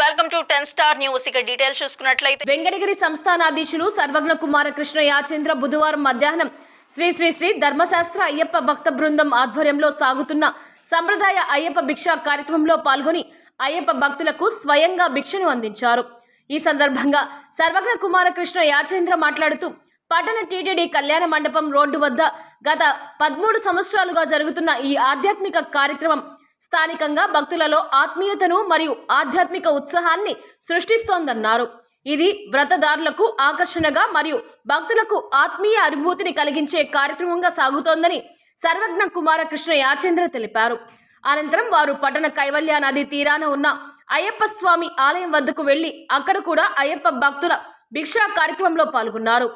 Welcome to ten star news. ఇక details చూసుకున్నట్లయితే వెంకటగిరి సంస్థానాధీశులు సర్వజ్ఞ కుమార కృష్ణ యాచేంద్ర బుధవారం మధ్యాహ్నం శ్రీ శ్రీ శ్రీ ధర్మశాస్త్ర అయ్యప్ప భక్త బృందం ఆధ్వర్యంలో సాగుతున్న సంప్రదాయ అయ్యప్ప భిక్ష కార్యక్రమంలో పాల్గొని అయ్యప్ప భక్తులకు స్వయంగా భిక్షను అందించారు. ఈ సందర్భంగా సర్వజ్ఞ కుమార కృష్ణ యాచేంద్ర మాట్లాడుతూ పట్టణ టీటీడీ కళ్యాణ మండపం రోడ్డు వద్ద గత పదమూడు సంవత్సరాలుగా జరుగుతున్న ఈ ఆధ్యాత్మిక కార్యక్రమం స్థానికంగా భక్తులలో ఆత్మీయతను మరియు ఆధ్యాత్మిక ఉత్సాహాన్ని సృష్టిస్తోందన్నారు. ఇది వ్రతదారులకు ఆకర్షణగా మరియు భక్తులకు ఆత్మీయ అనుభూతిని కలిగించే కార్యక్రమంగా సాగుతోందని సర్వజ్ఞ కుమారకృష్ణ యాచేంద్ర తెలిపారు. అనంతరం వారు పట్టణ కైవల్య నది తీరాన ఉన్న అయ్యప్ప స్వామి ఆలయం వద్దకు వెళ్ళి అక్కడ కూడా అయ్యప్ప భక్తుల భిక్షా కార్యక్రమంలో పాల్గొన్నారు.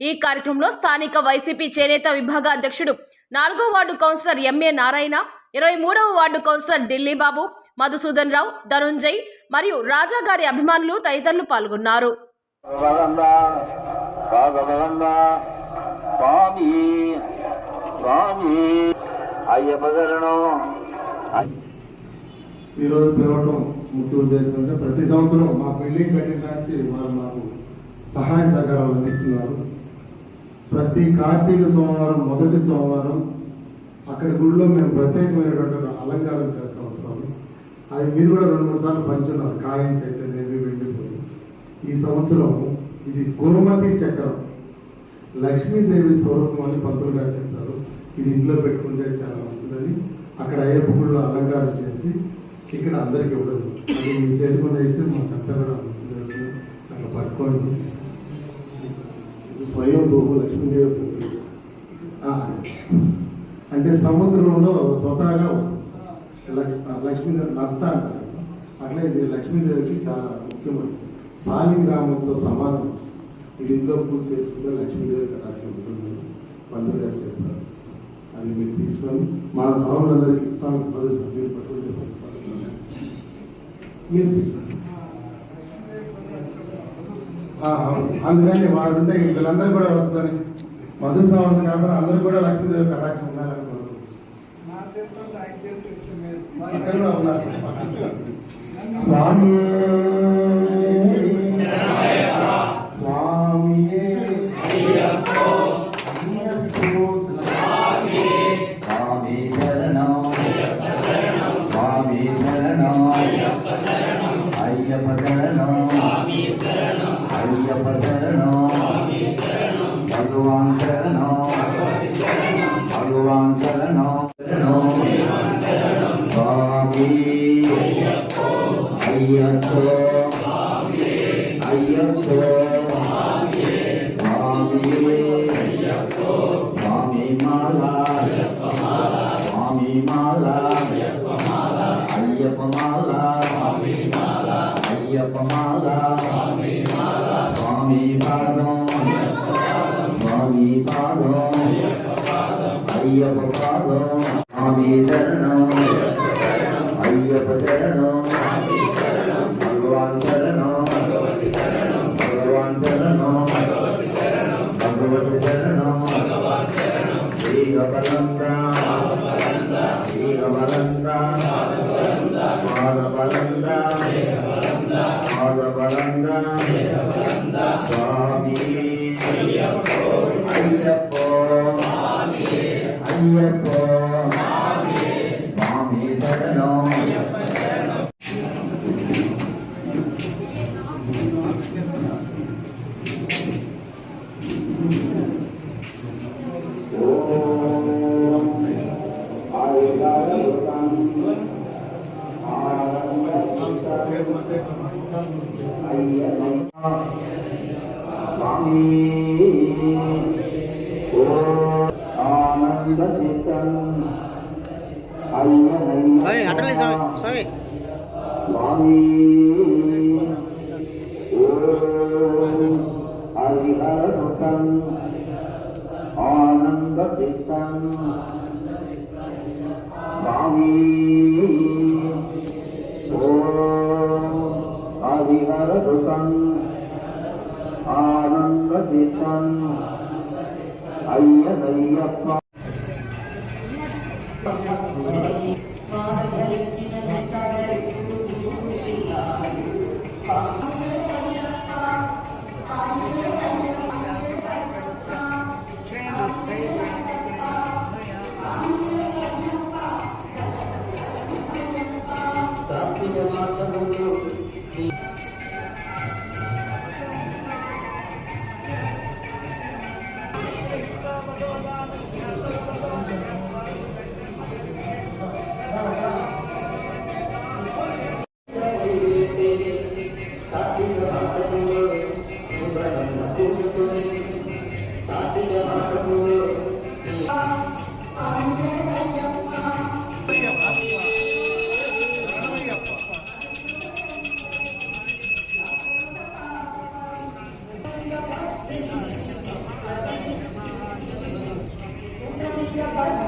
ఈ కార్యక్రమంలో స్థానిక వైసీపీ చేనేత విభాగ అధ్యక్షుడు నాలుగో వార్డు కౌన్సిలర్ ఎంఏ నారాయణ ఇరవై మూడవ వార్డు కౌన్సిలర్ ఢిల్లీ బాబు మధుసూదన్ రావు ధనుంజయ్ మరియు రాజా గారి అభిమానులు తదితరులు పాల్గొన్నారు. ఈరోజు పిలవడం ముఖ్య ఉద్దేశం అంటే ప్రతి సంవత్సరం మా బిల్డింగ్ కట్టిన నుంచి వారు మాకు సహాయ సహకారాలు అందిస్తున్నారు. ప్రతి కార్తీక సోమవారం మొదటి సోమవారం అక్కడ గుడిలో మేము ప్రత్యేకమైనటువంటి అలంకారం చేస్తాం స్వామి. అది మీరు కూడా రెండు మూడు సార్లు పంచున్నారు. కాయిన్స్ అయితే నేవి వెళ్ళిపోయి ఈ సంవత్సరం ఇది గురుమతి చక్రం. లక్ష్మీదేవి స్వరూపం అని పంతులు గారు చెప్తారు ఇది ఇంట్లో పెట్టుకుంటే చాలా మంచిదని. అక్కడ అయ్యప్ప గుడిలో అలంకారం చేసి ఇక్కడ అందరికి ఇవ్వదు అది మీ చేతికుండా ఇస్తే మాకు అంతా కూడా మంచిది అట్లా పట్టుకోండి. స్వయం భూము లక్ష్మీదేవి ఆ, అంటే సముద్రంలో స్వతహాగా వస్తుంది. లక్ష్మీ లక్ష్మీదేవి నత్త అంటారు. అట్లా ఇది లక్ష్మీదేవికి చాలా ముఖ్యమైనది. సాలిగ్రామంతో సమానం ఇది ఇంట్లో పూజ చేసుకుంటే లక్ష్మీదేవి కటాక్షం ఉంటుంది పంతులు గారు చెప్పారు. అది మీరు తీసుకొని మా స్వాములందరికీ స్వామి పది సభ్యులు పట్టుకుంటే మీరు తీసుకోండి. అవును. అందుకని వారు వీళ్ళందరూ కూడా వస్తారు మధు సావంత కాకుండా అందరూ కూడా లక్ష్మీదేవి కటాక్షం ఉండాలని ఉన్నారు. స్వామి. స్వామి శ్రీగబలంద పాదబలంద పాదబలంద స్వామి అయ్యప్పో అయ్యప్పో స్వామి శరణం స్వామి అటలే స్వామి. స్వామి. हरदुतम् आनन्दचित्तम् अय्यनय्यप्पा Karthika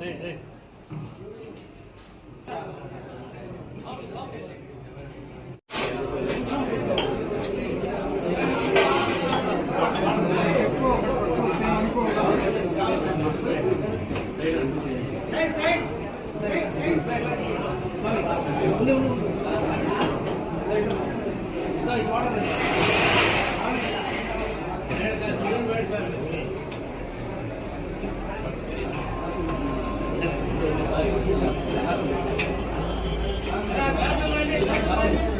đây đây Thank you. Thank you.